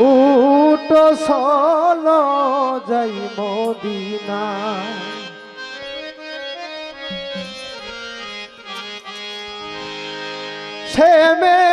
উট সল যাই মদিনা। সে মে